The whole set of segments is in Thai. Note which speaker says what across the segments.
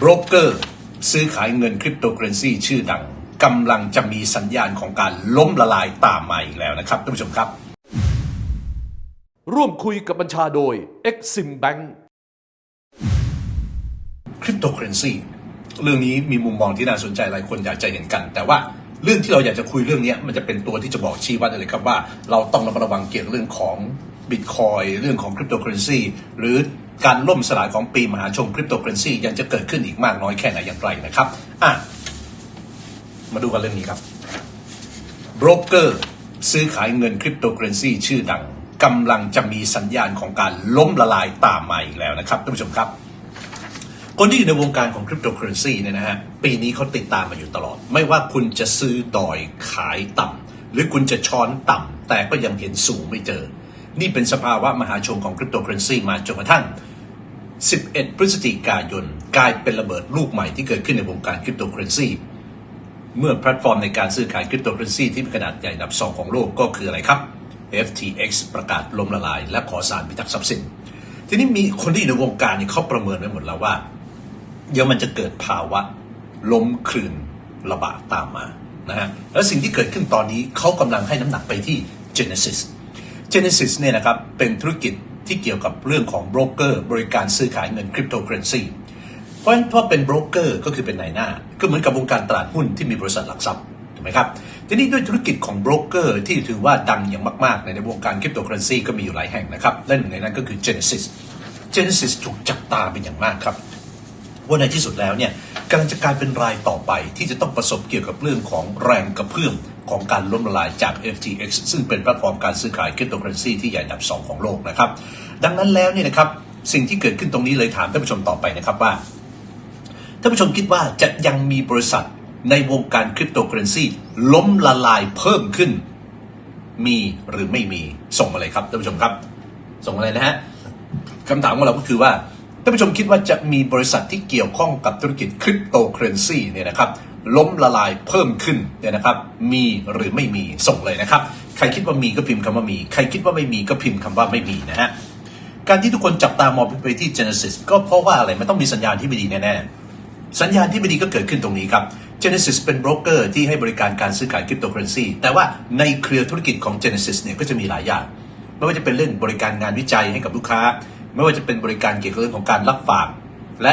Speaker 1: โบรกเกอร์ซื้อขายเงินคริปโตเคอเรนซีชื่อดังกำลังจะมีสัญญาณของการล้มละลายตามมาอีกแล้วนะครับท่านผู้ชมครับ
Speaker 2: ร่วมคุยกับบัญชาโดย Exim Bank
Speaker 1: คริปโตเคอเรนซีเรื่องนี้มีมุมมองที่น่าสนใจหลายคนอยากจะเห็นกัน แต่ว่าเรื่องที่เราอยากจะคุยเรื่องนี้มันจะเป็นตัวที่จะบอกชี้วัดเลยครับว่า เราต้องระมัดระวังเกี่ยวกับเรื่องของบิตคอยเรื่องของคริปโตเคอเรนซีหรือ การล่มสลายของปีมหาชนคริปโตเคอเรนซียังจะเกิดขึ้นอีกมากน้อยแค่ไหนอย่างไรนะครับอะมาดูกันเรื่องนี้ครับโบรกเกอร์ซื้อขายเงินคริปโตเคอเรนซีชื่อดังกำลังจะมีสัญญาณของการล้มละลายตามมาอีกแล้วนะครับท่านผู้ชมครับ คนที่อยู่ในวงการของคริปโตเคอเรนซีเนี่ยนะฮะปีนี้เขาติดตามมาอยู่ตลอด ไม่ว่าคุณจะซื้อดอยขายต่ำหรือคุณจะช้อนต่ำแต่ก็ยังเห็นสูงไม่เจอ นี่เป็นสภาวะมหาชนของคริปโตเคอเรนซีมาจนกระทั่ง 11 พฤศจิกายน กลายเป็นระเบิดลูกใหม่ที่เกิดขึ้นในวงการคริปโตเคอเรนซีเมื่อแพลตฟอร์มในการซื้อขายคริปโตเคอเรนซีที่มีขนาดใหญ่อันดับ2ของโลกก็คืออะไรครับ FTX ประกาศล้มละลาย และขอสารพิทักษ์ทรัพย์สิน ทีนี้มีคนที่อยู่ในวงการเนี่ยเขาประเมินไว้หมดแล้วว่า เดี๋ยวมันจะเกิดภาวะล้มคลืนระบาดตามมานะฮะแล้วสิ่งที่เกิดขึ้นตอนนี้เขากำลังให้น้ำหนักไปที่ Genesis Genesis เนี่ยนะครับเป็นธุรกิจที่เกี่ยวกับเรื่องของโบรกเกอร์บริการซื้อขายเงินคริปโตเคอเรนซีเพราะฉะนั้นเพราเป็นโบรกเกอร์ก็คือเป็นนายหน้า ก็เหมือนกับวงการตลาดหุ้นที่มีบริษัทหลักทรัพย์ถูกไหมครับทีนี้ด้วยธุรกิจของโบรกเกอร์ที่ถือว่าดังอย่างมากๆ ในในวงการคริปโตเคอเรนซีก็มีอยู่หลายแห่งนะครับและหนึ่งในนั้นก็คือ Genesis Genesis ถูกจับตาเป็นอย่างมากครับว่าในที่สุดแล้วเนี่ยกำลังจะกลายเป็นรายต่อไปที่จะต้องประสบเกี่ยวกับเรื่องของแรงกระเพื่อม ของการล้มละลายจาก FTX ซึ่งเป็นแพลตฟอร์มการซื้อขายคริปโตเคอเรนซีที่ใหญ่อันดับ 2 ของโลกนะครับ ดังนั้นแล้วเนี่ยนะครับสิ่งที่เกิดขึ้นตรงนี้เลยถามท่านผู้ชมต่อไปนะครับว่าท่านผู้ชมคิดว่าจะยังมีบริษัทในวงการคริปโตเคอเรนซีล้มละลายเพิ่มขึ้น มีหรือไม่มีส่งมาเลยครับท่านผู้ชมครับ ส่งมาเลยนะฮะคำถามของเราก็คือว่าท่านผู้ชมคิดว่าจะมีบริษัทที่เกี่ยวข้องกับธุรกิจคริปโตเคอเรนซีเนี่ยนะครับ ล้มละลายเพิ่มขึ้นเนี่ยนะครับ มีหรือไม่มีส่งเลยนะครับ ใครคิดว่ามีก็พิมพ์คำว่ามี ใครคิดว่าไม่มีก็พิมพ์คำว่าไม่มีนะฮะการที่ทุกคนจับตามองไปที่ Genesis ก็เพราะว่าอะไรมันต้องมีสัญญาณที่ไม่ดีแน่ๆสัญญาณที่ไม่ดีก็เกิดขึ้นตรงนี้ครับ Genesis เป็นโบรกเกอร์ที่ให้บริการการซื้อขายคริปโตเคอเรนซีแต่ว่าในเครือธุรกิจของ Genesis เนี่ยก็จะมีหลายอย่าง ไม่ว่าจะเป็นเรื่องบริการงานวิจัยให้กับลูกค้า ไม่ว่าจะเป็นบริการเกี่ยวกับเรื่องของการรับฝากและ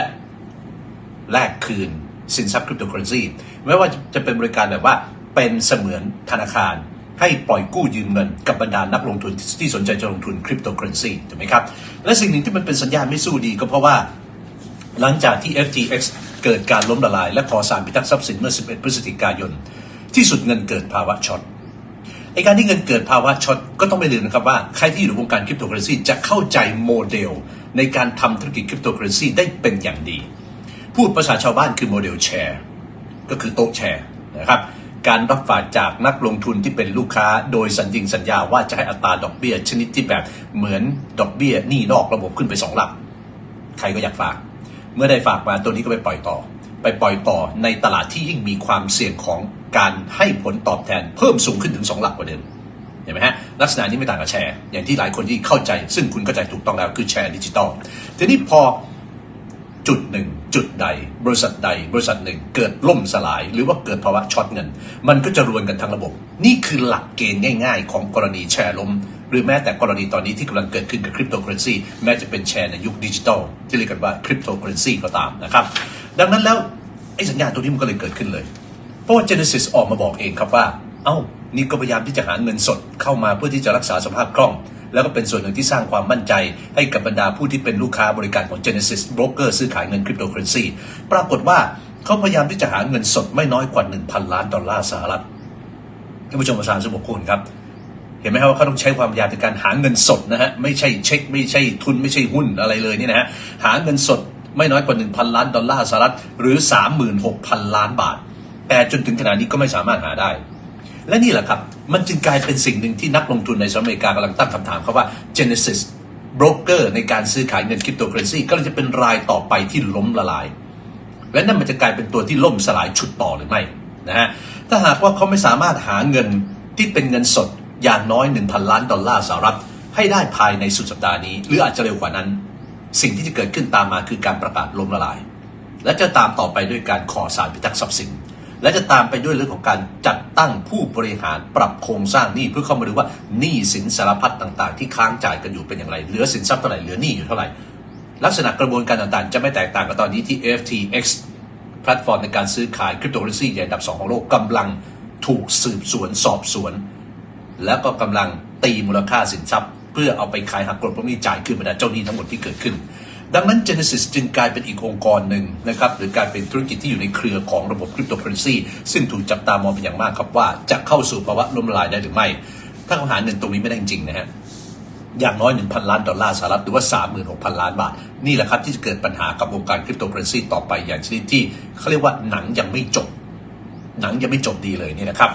Speaker 1: แลกคืน สินทรัพย์คริปโตเคอเรนซีไม่ว่าจะเป็นบริการแบบว่าเป็นเสมือนธนาคาร ให้ปล่อยกู้ยืมเงินกับบรรดานักลงทุนที่สนใจจะลงทุนคริปโตเคอเรนซีถูกไหมครับ และสิ่งหนึ่งที่มันเป็นสัญญาณไม่สู้ดีก็เพราะว่าหลังจากที่ FTX เกิดการล้มละลาย และขอสารพิทักษ์ทรัพย์สินเมื่อ 11 พฤศจิกายน ที่สุดเงินเกิดภาวะช็อตไอการที่เงินเกิดภาวะช็อตก็ต้องไม่ลืมนะครับว่าใครที่อยู่ในวงการคริปโตเคอเรนซีจะเข้าใจโมเดล ในการทำธุรกิจคริปโตเคอเรนซีได้เป็นอย่างดี พูดภาษาชาวบ้านคือโมเดลแชร์ก็คือโต๊ะแชร์นะครับการรับฝากจากนักลงทุนที่เป็นลูกค้า โดยสัญญิงสัญญาว่าจะให้อัตราดอกเบี้ย ชนิดที่แบบเหมือนดอกเบี้ยหนี้นอกระบบขึ้นไปสองหลัก ใครก็อยากฝาก เมื่อได้ฝากมาตัวนี้ก็ไปปล่อยต่อ ไปปล่อยต่อในตลาดที่ยิ่งมีความเสี่ยงของการให้ผลตอบแทนเพิ่มสูงขึ้นถึง 2 หลักกว่าเดิมเห็นไหมฮะลักษณะนี้ไม่ต่างกับแชร์ อย่างที่หลายคนที่เข้าใจ ซึ่งคุณเข้าใจถูกต้องแล้วคือแชร์ดิจิตอลทีนี้พอ จุดหนึ่งจุดใด บริษัทใด บริษัทหนึ่ง เกิดล่มสลาย หรือว่าเกิดภาวะช็อตเงิน มันก็จะรวนกันทั้งระบบ นี่คือหลักเกณฑ์ง่าย ๆ ของกรณีแชร์ล้ม หรือแม้แต่กรณีตอนนี้ที่กำลังเกิดขึ้นกับคริปโตเคอเรนซีแม้จะเป็นแชร์ในยุคดิจิตอลที่เรียกกันว่าคริปโตเคอเรนซีก็ตามนะครับดังนั้นแล้วไอ้สัญญาณตัวนี้มันก็เลยเกิดขึ้นเลย เพราะว่า Genesis ออกมาบอกเองครับว่า เอ้านี่ก็พยายามที่จะหาเงินสดเข้ามาเพื่อที่จะรักษาสภาพคล่อง แล้วก็เป็นส่วนหนึ่งที่สร้างความมั่นใจให้กับบรรดาผู้ที่เป็นลูกค้าบริการของ Genesis Broker ซื้อขายเงินคริปโตเคอเรนซีปรากฏว่าเขาพยายามที่จะหาเงินสดไม่น้อยกว่า 1,000 ล้านดอลลาร์สหรัฐท่านผู้ชมประสานสมบูรณ์ครับ เห็นไหมครับว่าเขาต้องใช้ความพยายามในการหาเงินสดนะฮะไม่ใช่เช็ค ไม่ใช่ทุนไม่ใช่หุ้นอะไรเลยนี่นะฮะหาเงินสดไม่น้อยกว่า 1,000 ล้านดอลลาร์สหรัฐหรือ 36,000 ล้านบาท แต่จนถึงขณะนี้ก็ไม่สามารถหาได้ และนี่แหละครับ มันจึงกลายเป็นสิ่งหนึ่งที่นักลงทุนในสหรัฐอเมริกากำลังตั้งคำถามครับว่า Genesis Broker ในการซื้อขายเงินคริปโตเคอเรนซีก็จะเป็นรายต่อไปที่ล้มละลาย และนั่นมันจะกลายเป็นตัวที่ล่มสลายชุดต่อหรือไม่นะฮะถ้าหากว่าเขาไม่สามารถหาเงินที่เป็นเงินสดอย่างน้อย 1,000 ล้านดอลลาร์สหรัฐให้ได้ภายในสุดสัปดาห์นี้ หรืออาจจะเร็วกว่านั้น สิ่งที่จะเกิดขึ้นตามมาคือการประกาศล้มละลาย และจะตามต่อไปด้วยการขอสารพิทักษ์ทรัพย์สิน และจะตามไปด้วยเรื่องของการจัดตั้งผู้บริหารปรับโครงสร้างหนี้เพื่อเข้ามาดูว่าหนี้สินสารพัดต่างๆ ที่ค้างจ่ายกันอยู่เป็นอย่างไร เหลือสินทรัพย์เท่าไหร่เหลือหนี้อยู่เท่าไหร่ ลักษณะกระบวนการต่างๆ จะไม่แตกต่างกับตอนนี้ที่ FTX แพลตฟอร์มในการซื้อขายคริปโตเคอเรนซีใหญ่อันดับ 2 ของโลกกำลังถูกสืบสวนสอบสวน แล้วก็กำลังตีมูลค่าสินทรัพย์ เพื่อเอาไปขายหักกลบพวกนี้จ่ายคืนบรรดาเจ้าหนี้ทั้งหมดที่เกิดขึ้น ดังนั้น Genesis จึงกลายเป็นอีกองค์กรหนึ่งนะครับหรือกลายเป็นธุรกิจที่อยู่ในเครือของระบบคริปโตเคอเรนซีซึ่งถูกจับตามองเป็นอย่างมากครับว่าจะเข้าสู่ภาวะล้มละลายได้หรือไม่ ถ้าคำหาเงินตรงนี้ไม่ได้จริงนะฮะอย่างน้อย 1,000 ล้านดอลลาร์สหรัฐหรือว่า 36,000 ล้านบาท นี่แหละครับที่จะเกิดปัญหากับวงการคริปโตเคอเรนซีต่อไปอย่างชนิดที่เขาเรียกว่าหนังยังไม่จบ หนังยังไม่จบดีเลยนี่นะครับ